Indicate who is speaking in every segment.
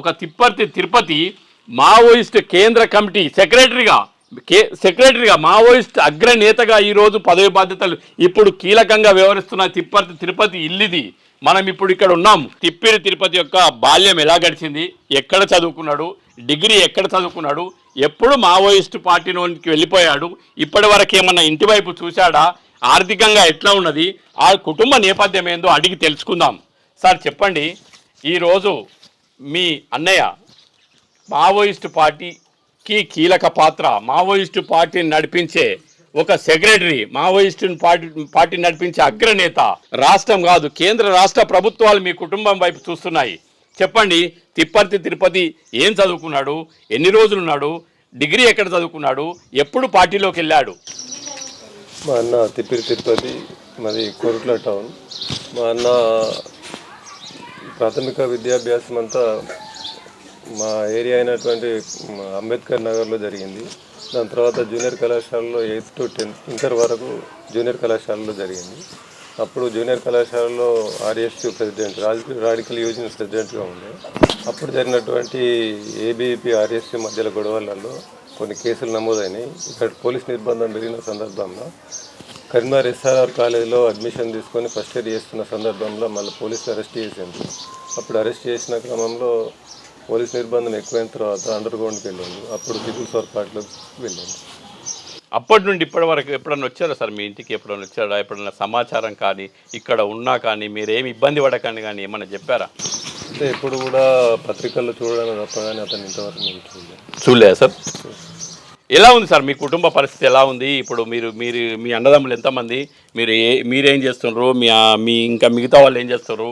Speaker 1: ఒక తిప్పర్తి తిరుపతి మావోయిస్ట్ కేంద్ర కమిటీ సెక్రటరీగా కే సెక్రటరీగా మావోయిస్ట్ అగ్రనేతగా ఈరోజు పదవి బాధ్యతలు ఇప్పుడు కీలకంగా వ్యవహరిస్తున్న తిప్పర్తి తిరుపతి ఇల్లిది. మనం ఇప్పుడు ఇక్కడ ఉన్నాం. తిప్పిరి తిరుపతి యొక్క బాల్యం ఎలా గడిచింది? ఎక్కడ చదువుకున్నాడు? డిగ్రీ ఎక్కడ చదువుకున్నాడు? ఎప్పుడు మావోయిస్ట్ పార్టీలోనికి వెళ్ళిపోయాడు? ఇప్పటి వరకు ఏమన్నా ఇంటి వైపు చూశాడా? ఆర్థికంగా ఎట్లా ఉన్నది? ఆ కుటుంబ నేపథ్యం ఏందో అడిగి తెలుసుకుందాం. సార్ చెప్పండి. ఈరోజు మీ అన్నయ్య మావోయిస్టు పార్టీకి కీలక పాత్ర. మావోయిస్టు పార్టీని నడిపించే ఒక సెక్రటరీ మావోయిస్టు పార్టీ పార్టీ నడిపించే అగ్రనేత రాష్ట్రం కాదు కేంద్ర రాష్ట్ర ప్రభుత్వాలు మీ కుటుంబం వైపు చూస్తున్నాయి. చెప్పండి తిప్పర్తి తిరుపతి ఏం చదువుకున్నాడు? ఎన్ని రోజులు ఉన్నాడు? డిగ్రీ ఎక్కడ చదువుకున్నాడు? ఎప్పుడు పార్టీలోకి వెళ్ళాడు?
Speaker 2: మా అన్న తిప్పిరి తిరుపతి మాది కోరుట్ల టౌన్. మా అన్న ప్రాథమిక విద్యాభ్యాసం అంతా మా ఏరియా అయినటువంటి అంబేద్కర్ నగర్లో జరిగింది. దాని తర్వాత జూనియర్ కళాశాలలో ఎయిత్ టు టెన్త్ ఇంటర్ వరకు జూనియర్ కళాశాలలో జరిగింది. అప్పుడు జూనియర్ కళాశాలలో ఆర్ఎస్యు ప్రెసిడెంట్ రాజకీయ రాడికల్ యూజియన్ ప్రెసిడెంట్గా ఉండే. అప్పుడు జరిగినటువంటి ఏబీపీ ఆర్ఎస్యు మధ్యలో గొడవలలో కొన్ని కేసులు నమోదైనాయి. ఇక్కడ పోలీస్ నిర్బంధం పెరిగిన సందర్భంలో కరీంనగర్ ఎస్ఆర్ఆర్ కాలేజీలో అడ్మిషన్ తీసుకొని ఫస్ట్ ఇయర్ చేస్తున్న సందర్భంలో మళ్ళీ పోలీసులు అరెస్ట్ చేసింది అప్పుడు అరెస్ట్ చేసిన క్రమంలో పోలీస్ నిర్బంధం ఎక్కువైన తర్వాత అండర్ గ్రౌండ్కి వెళ్ళింది అప్పుడు పీపుల్స్ వర్క్ పార్టీలోకి వెళ్ళింది
Speaker 1: అప్పటి నుండి ఇప్పటి వరకు ఎప్పుడన్నా వచ్చారా సార్ మీ ఇంటికి? ఎప్పుడన్నా వచ్చారా? ఎప్పుడన్నా సమాచారం కానీ ఇక్కడ ఉన్నా కానీ మీరేమి ఇబ్బంది పడకండి కానీ ఏమన్నా చెప్పారా?
Speaker 2: అంటే ఎప్పుడు కూడా పత్రికల్లో చూడడం తప్ప కానీ అతను ఇంతవరకు చూడలేదు.
Speaker 1: చూడలేదా సార్? ఎలా ఉంది సార్? మీ కుటుంబ పరిస్థితి ఎలా ఉంది? ఇప్పుడు మీరు మీరు మీ అన్నదమ్ములు ఎంతమంది? మీరు ఏ మీరేం చేస్తున్నారు మీ మీ ఇంకా మిగతా వాళ్ళు ఏం చేస్తారు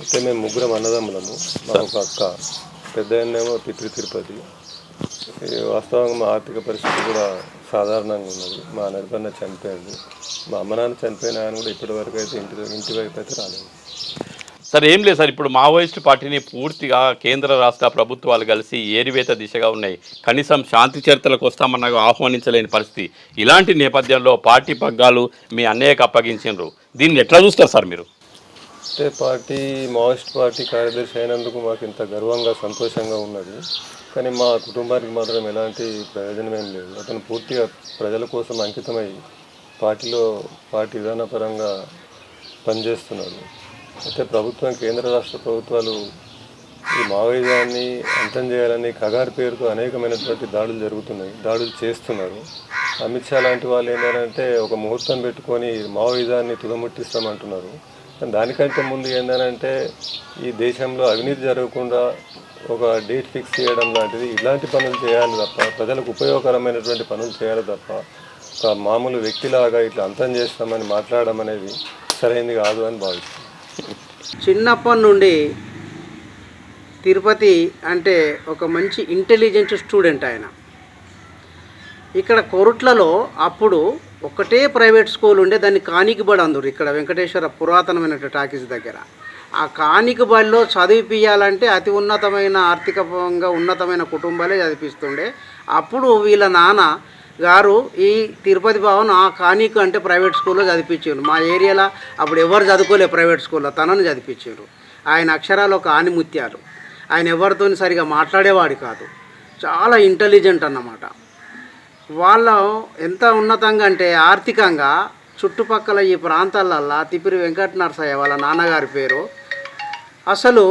Speaker 2: అయితే మేము ముగ్గురం అన్నదమ్ములము. మా ఒక అక్క పెద్ద ఏమో పితృ తిరుపతి. ఈ వాస్తవంగా మా ఆర్థిక పరిస్థితి కూడా సాధారణంగా ఉన్నది. మా నడిపన్న చనిపోయాడు మా అమ్మ నాన్న చనిపోయిన ఆయన కూడా ఇప్పటివరకు అయితే ఇంటి ఇంటి వైపు అయితే రాలేదు.
Speaker 1: సార్ ఏం లేదు సార్. ఇప్పుడు మావోయిస్ట్ పార్టీని పూర్తిగా కేంద్ర రాష్ట్ర ప్రభుత్వాలు కలిసి ఏరివేత దిశగా ఉన్నాయి. కనీసం శాంతి చరిత్రలకు వస్తామన్నా ఆహ్వానించలేని పరిస్థితి. ఇలాంటి నేపథ్యంలో పార్టీ పగ్గాలు మీ అన్నయ్యకు అప్పగించారు దీన్ని ఎట్లా చూస్తారు సార్ మీరు?
Speaker 2: అంటే పార్టీ మావోయిస్ట్ పార్టీ కార్యదర్శి అయినందుకు మాకు ఇంత గర్వంగా సంతోషంగా ఉన్నది. కానీ మా కుటుంబానికి మాత్రం ఎలాంటి ప్రయోజనం లేదు. అతను పూర్తిగా ప్రజల కోసం అంకితమై పార్టీలో పార్టీ విధానపరంగా పనిచేస్తున్నాడు. అయితే ప్రభుత్వం కేంద్ర రాష్ట్ర ప్రభుత్వాలు ఈ మావోయిజాన్ని అంతం చేయాలని కగారు పేరుతో అనేకమైనటువంటి దాడులు జరుగుతున్నాయి దాడులు చేస్తున్నారు. అమిత్ షా లాంటి వాళ్ళు ఏంటంటే ఒక ముహూర్తం పెట్టుకొని మావోయిజాన్ని తుదముట్టిస్తామంటున్నారు. కానీ దానికంటే ముందు ఏంటంటే ఈ దేశంలో అవినీతి జరగకుండా ఒక డేట్ ఫిక్స్ చేయడం లాంటిది ఇలాంటి పనులు చేయాలి తప్ప ప్రజలకు ఉపయోగకరమైనటువంటి పనులు చేయాలి తప్ప ఒక మామూలు వ్యక్తిలాగా ఇట్లా అంతం చేస్తామని మాట్లాడడం అనేది సరైనది కాదు అని భావిస్తున్నాను.
Speaker 3: చిన్నప్పటి నుండి తిరుపతి అంటే ఒక మంచి ఇంటెలిజెంట్ స్టూడెంట్ ఆయన. ఇక్కడ కొరుట్లలో అప్పుడు ఒకటే ప్రైవేట్ స్కూల్ ఉండే దాన్ని కానికబడి అందరు. ఇక్కడ వెంకటేశ్వర పురాతనమైన టాకీస్ దగ్గర. ఆ కానికబడిలో చదివిపియాలంటే అతి ఉన్నతమైన ఆర్థికంగా ఉన్నతమైన కుటుంబాలే చదివిస్తుండే అప్పుడు వీళ్ళ నాన్న గారు ఈ తిరుపతి భవన్ ఆ కానీకు అంటే ప్రైవేట్ స్కూల్లో చదివించారు మా ఏరియాలో అప్పుడు ఎవరు చదువుకోలే ప్రైవేట్ స్కూల్లో తనను చదివించారు ఆయన అక్షరాలు ఒక ఆనిముత్యాలు. ఆయన ఎవరితో సరిగా మాట్లాడేవాడు కాదు. చాలా ఇంటెలిజెంట్ అన్నమాట. వాళ్ళ ఎంత ఉన్నతంగా అంటే ఆర్థికంగా చుట్టుపక్కల ఈ ప్రాంతాలల్లో తిపిరి వెంకట నరసయ్య వాళ్ళ నాన్నగారి పేరు. అసలు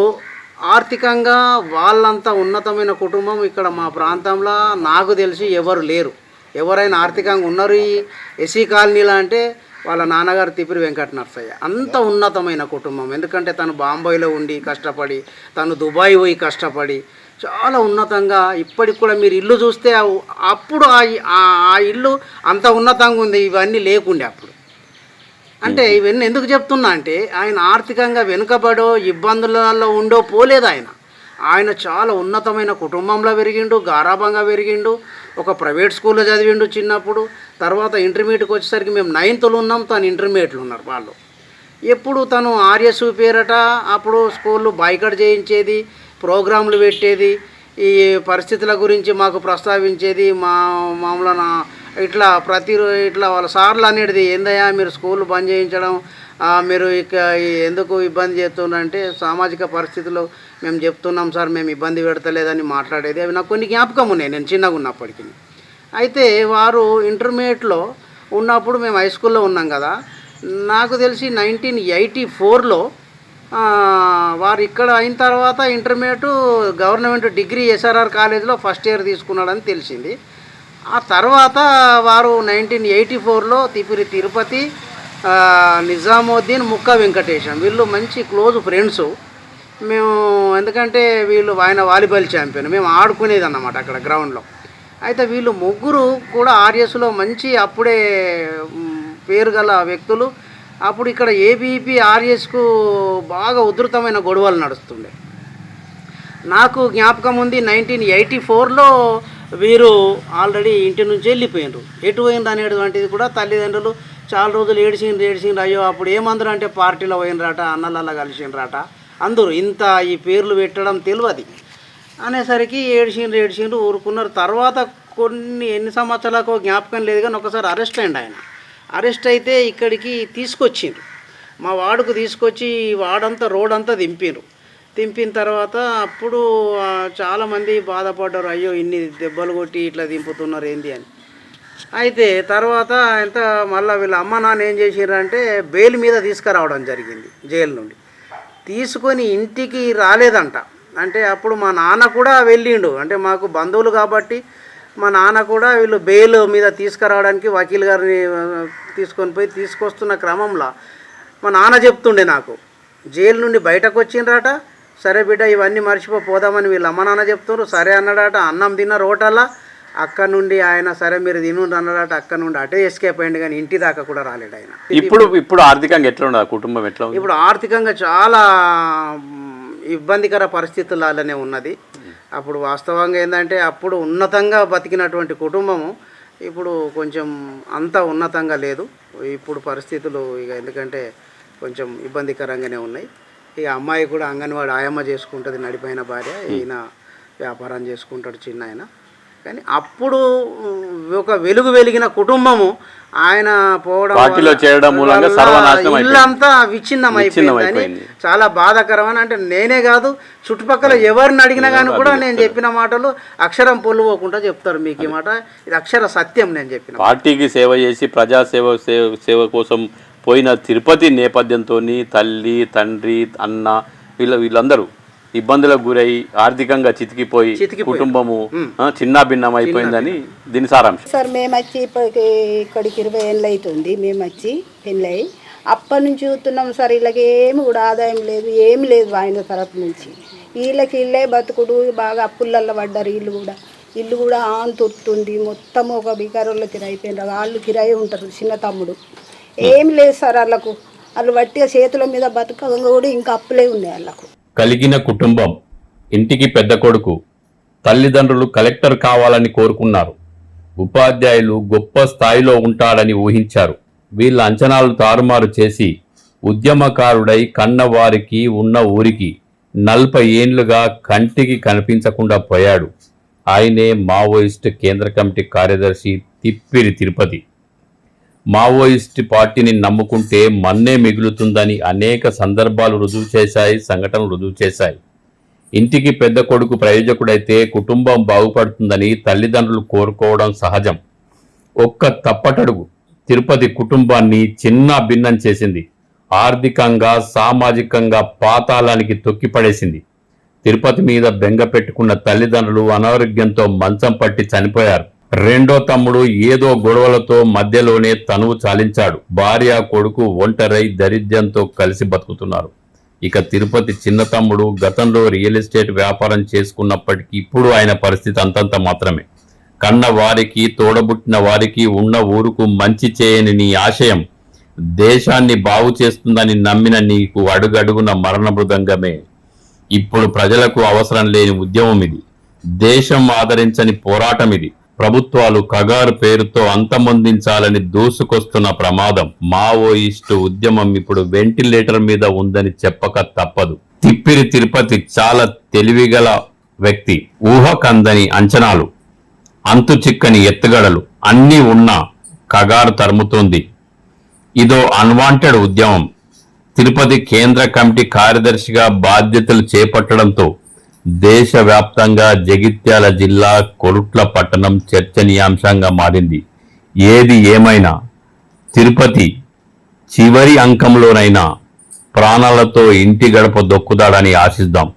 Speaker 3: ఆర్థికంగా వాళ్ళంత ఉన్నతమైన కుటుంబం ఇక్కడ మా ప్రాంతంలో నాకు తెలిసి ఎవరు లేరు. ఎవరైనా ఆర్థికంగా ఉన్నారు ఈ ఎస్సీ కాలనీలో అంటే వాళ్ళ నాన్నగారు తిపిరి వెంకట నరసయ్య అంత ఉన్నతమైన కుటుంబం. ఎందుకంటే తను బాంబేలో ఉండి కష్టపడి తను దుబాయ్ పోయి కష్టపడి చాలా ఉన్నతంగా ఇప్పటికి కూడా మీరు ఇల్లు చూస్తే అప్పుడు ఆ ఇ- ఆ- ఆ ఇల్లు అంత ఉన్నతంగా ఉంది ఇవన్నీ లేకుండే అప్పుడు. అంటే ఇవన్నీ ఎందుకు చెప్తున్నా అంటే ఆయన ఆర్థికంగా వెనుకబడో ఇబ్బందులలో ఉండో పోలేదు ఆయన. ఆయన చాలా ఉన్నతమైన కుటుంబంలో పెరిగిండు గారాభంగా పెరిగిండు ఒక ప్రైవేట్ స్కూల్లో చదివిండు చిన్నప్పుడు. తర్వాత ఇంటర్మీడియట్కి వచ్చేసరికి మేము నైన్త్లో ఉన్నాం తను ఇంటర్మీడియట్లో ఉన్నారు వాళ్ళు. ఎప్పుడు తను ఆర్యస్ పేరట అప్పుడు స్కూళ్ళు బాయ్కట్ చేయించేది ప్రోగ్రాంలు పెట్టేది ఈ పరిస్థితుల గురించి మాకు ప్రస్తావించేది మా మామూలు ఇట్లా ప్రతి ఇట్లా వాళ్ళ సార్లు అనేది ఏందయ్యా మీరు స్కూల్ బంద్ చేయించడం మీరు ఇక ఎందుకు ఇబ్బంది చేస్తున్నారంటే సామాజిక పరిస్థితుల్లో మేము చెప్తున్నాం సార్ మేము ఇబ్బంది పెడతలేదని మాట్లాడేది. అవి నాకు కొన్ని జ్ఞాపకం ఉన్నాయి నేను చిన్నగా ఉన్నప్పటికీ. అయితే వారు ఇంటర్మీడియట్లో ఉన్నప్పుడు మేము హై స్కూల్లో ఉన్నాం కదా నాకు తెలిసి నైన్టీన్ ఎయిటీ ఫోర్లో వారు ఇక్కడ అయిన తర్వాత intermediate government degree S R R కాలేజీలో ఫస్ట్ ఇయర్ తీసుకున్నాడని తెలిసింది. ఆ తర్వాత వారు నైన్టీన్ ఎయిటీ ఫోర్లో తిపిరి తిరుపతి నిజాముద్దీన్ ముక్క వెంకటేశం వీళ్ళు మంచి క్లోజ్ ఫ్రెండ్స్ మేము ఎందుకంటే వీళ్ళు ఆయన వాలీబాల్ ఛాంపియన్ మేము ఆడుకునేది అన్నమాట అక్కడ గ్రౌండ్లో అయితే వీళ్ళు ముగ్గురు కూడా ఆర్ఎస్లో మంచి అప్పుడే పేరు గల వ్యక్తులు. అప్పుడు ఇక్కడ ఏబీపీ ఆర్ఎస్కు బాగా ఉధృతమైన గొడవలు నడుస్తుండే. నాకు జ్ఞాపకం ఉంది నైన్టీన్ ఎయిటీ ఫోర్లో వీరు ఆల్రెడీ ఇంటి నుంచి వెళ్ళిపోయినారు ఎటు పోయినరు అనేటువంటిది కూడా తల్లిదండ్రులు చాలా రోజులు ఏడిచిండ్రు ఏడిచిండ్రు అయ్యో అప్పుడు ఏమందరూ అంటే పార్టీలో పోయినరాట అన్నలల్లా కలిసిండ్రాట. అందరూ ఇంత ఈ పేర్లు పెట్టడం తెలియదు. అనేసరికి ఏడిసిండ్రు ఏడిసిండ్రు ఊరుకున్నారు. తర్వాత కొన్ని ఎన్ని సంవత్సరాలకు జ్ఞాపకం లేదు కానీ ఒకసారి అరెస్ట్ అయ్యండి ఆయన. అరెస్ట్ అయితే ఇక్కడికి తీసుకొచ్చిండ్రు. మా వాడుకు తీసుకొచ్చి వాడంతా రోడ్ అంతా దింపిండ్రు దింపిన తర్వాత అప్పుడు చాలామంది బాధపడ్డారు. అయ్యో ఇన్ని దెబ్బలు కొట్టి ఇట్లా దింపుతున్నారు ఏంది అని. అయితే తర్వాత ఎంత మళ్ళీ వీళ్ళ అమ్మ నాన్న ఏం చేసిర్రంటే బెయిల్ మీద తీసుకురావడం జరిగింది జైలు నుండి. తీసుకొని ఇంటికి రాలేదంట. అంటే అప్పుడు మా నాన్న కూడా వెళ్ళిండు. అంటే మాకు బంధువులు కాబట్టి మా నాన్న కూడా వీళ్ళు బెయిల్ మీద తీసుకురావడానికి వకీల్ గారిని తీసుకొని పోయి తీసుకొస్తున్న క్రమంలో మా నాన్న చెప్తుండే నాకు జైలు నుండి బయటకు వచ్చిండ్రట. సరే బిడ్డ ఇవన్నీ మర్చిపో పోదామని వీళ్ళ అమ్మ నాన్న చెప్తున్నారు సరే అన్నాడట అన్నం తిన్న రోటల్లా అక్కడ నుండి ఆయన సరే మీరు తిను అన్నాడట అక్కడ నుండి అటే ఎస్కేప్ అయ్యింది కానీ ఇంటి దాకా కూడా రాలేడు ఆయన.
Speaker 1: ఇప్పుడు ఇప్పుడు ఆర్థికంగా ఎట్లా ఉండదు? కుటుంబం ఎట్లా
Speaker 3: ఇప్పుడు ఆర్థికంగా చాలా ఇబ్బందికర పరిస్థితులనే ఉన్నది. అప్పుడు వాస్తవంగా ఏంటంటే అప్పుడు ఉన్నతంగా బతికినటువంటి కుటుంబము ఇప్పుడు కొంచెం అంత ఉన్నతంగా లేదు. ఇప్పుడు పరిస్థితులు ఇక ఎందుకంటే కొంచెం ఇబ్బందికరంగానే ఉన్నాయి. ఇక అమ్మాయి కూడా అంగన్వాడి ఆయమ్మ చేసుకుంటుంది నడిపోయిన భార్య. ఈయన వ్యాపారం చేసుకుంటాడు చిన్న ఆయన కానీ అప్పుడు ఒక వెలుగు వెలిగిన కుటుంబము ఆయన పోవడం
Speaker 1: పార్టీలో
Speaker 3: వల్ల-
Speaker 1: చేరడం మూలంగా
Speaker 3: వల్ల
Speaker 1: సర్వనాశనం అయిపోయింది.
Speaker 3: ఇల్లంతా విచ్ఛిన్నం
Speaker 1: అయిపోయింది.
Speaker 3: చాలా బాధాకరమని అంటే నేనే కాదు చుట్టుపక్కల ఎవరిని అడిగినా కానీ కూడా నేను చెప్పిన మాటలు అక్షరం పొల్లుపోకుండా చెప్తారు మీకు ఈ మాట. ఇది అక్షర సత్యం నేను చెప్పిన
Speaker 1: పార్టీకి సేవ చేసి ప్రజాసేవ సేవ సేవ కోసం పోయిన తిరుపతి నేపథ్యంతో తల్లి తండ్రి అన్న వీళ్ళ వీళ్ళందరూ ఇబ్బందులకు గురై ఆర్థికంగా చితికిపోయి. కుటుంబము చిన్న భిన్నం అయిపోయిందని దీని సారాంశం.
Speaker 4: సార్ మేము వచ్చి ఇప్పటికి ఇక్కడికి ఇరవై ఏళ్ళు అవుతుంది మేము వచ్చి పెళ్ళయి. అప్పటి నుంచి చూస్తున్నాం సార్ వీళ్ళకి ఏమి కూడా ఆదాయం లేదు ఏమి లేదు ఆయన తరపు నుంచి. వీళ్ళకి ఇల్లే బతుకుడు బాగా అప్పులల్లో పడ్డారు ఇల్లు కూడా. ఇల్లు కూడా ఆన్ తొత్తుంది మొత్తం ఒక బికారోళ్ళ కిరాయి అయిపోయినారు వాళ్ళు కిరాయి ఉంటారు చిన్న తమ్ముడు. ఏమి లేదు సార్ వాళ్ళకు. వాళ్ళు వట్టిగా చేతుల మీద బతకంగా కూడా ఇంకా అప్పులే ఉన్నాయి వాళ్ళకు.
Speaker 5: కలిగిన కుటుంబం ఇంటికి పెద్ద కొడుకు తల్లిదండ్రులు కలెక్టర్ కావాలని కోరుకున్నారు. ఉపాధ్యాయులు గొప్ప స్థాయిలో ఉంటాడని ఊహించారు. వీళ్ళ అంచనాలు తారుమారు చేసి ఉద్యమకారుడై కన్నవారికి ఉన్న ఊరికి నలభై ఏండ్లుగా కంటికి కనిపించకుండా పోయాడు. ఆయనే మావోయిస్ట్ కేంద్ర కమిటీ కార్యదర్శి తిప్పిరి తిరుపతి. మావోయిస్ట్ పార్టీని నమ్ముకుంటే మన్నే మిగులుతుందని అనేక సందర్భాలు రుజువు చేశాయి సంఘటనలు రుజువు చేశాయి. ఇంటికి పెద్ద కొడుకు ప్రయోజకుడైతే కుటుంబం బాగుపడుతుందని తల్లిదండ్రులు కోరుకోవడం సహజం. ఒక్క తప్పటడుగు తిరుపతి కుటుంబాన్ని చిన్న భిన్నం చేసింది. ఆర్థికంగా సామాజికంగా పాతాళానికి తొక్కిపడేసింది. తిరుపతి మీద బెంగ పెట్టుకున్న తల్లిదండ్రులు అనారోగ్యంతో మంచం పట్టి చనిపోయారు. రెండో తమ్ముడు ఏదో గొడవలతో మధ్యలోనే తనువు చాలించాడు. భార్య కొడుకు ఒంటరై దరిద్రంతో కలిసి బతుకుతున్నారు. ఇక తిరుపతి చిన్న తమ్ముడు గతంలో రియల్ ఎస్టేట్ వ్యాపారం చేసుకున్నప్పటికీ ఇప్పుడు ఆయన పరిస్థితి అంతంత మాత్రమే. కన్న వారికి తోడబుట్టిన వారికి ఉన్న ఊరుకు మంచి చేయని నీ ఆశయం దేశాన్ని బాగు చేస్తుందని నమ్మిన నీకు అడుగడుగున మరణ మృదంగమే ఇప్పుడు ప్రజలకు అవసరం లేని ఉద్యమం ఇది. దేశం ఆదరించని పోరాటం ఇది. ప్రభుత్వాలు కగారు పేరుతో అంతమొందించాలని దూసుకొస్తున్న ప్రమాదం మావోయిస్టు ఉద్యమం ఇప్పుడు వెంటిలేటర్ మీద ఉందని చెప్పక తప్పదు. తిప్పిరి తిరుపతి చాలా తెలివిగల వ్యక్తి ఊహకందని అంచనాలు. అంతు చిక్కని ఎత్తుగడలు అన్నీ ఉన్నా కగారు తరుముతోంది. ఇదో అన్వాంటెడ్ ఉద్యమం. తిరుపతి కేంద్ర కమిటీ కార్యదర్శిగా బాధ్యతలు చేపట్టడంతో దేశవ్యాప్తంగా జగిత్యాల జిల్లా కొరుట్ల పట్టణం చర్చనీయాంశంగా మారింది. ఏది ఏమైనా తిరుపతి చివరి అంకంలోనైనా ప్రాణాలతో ఇంటి గడప దొక్కుదాడని ఆశిద్దాం.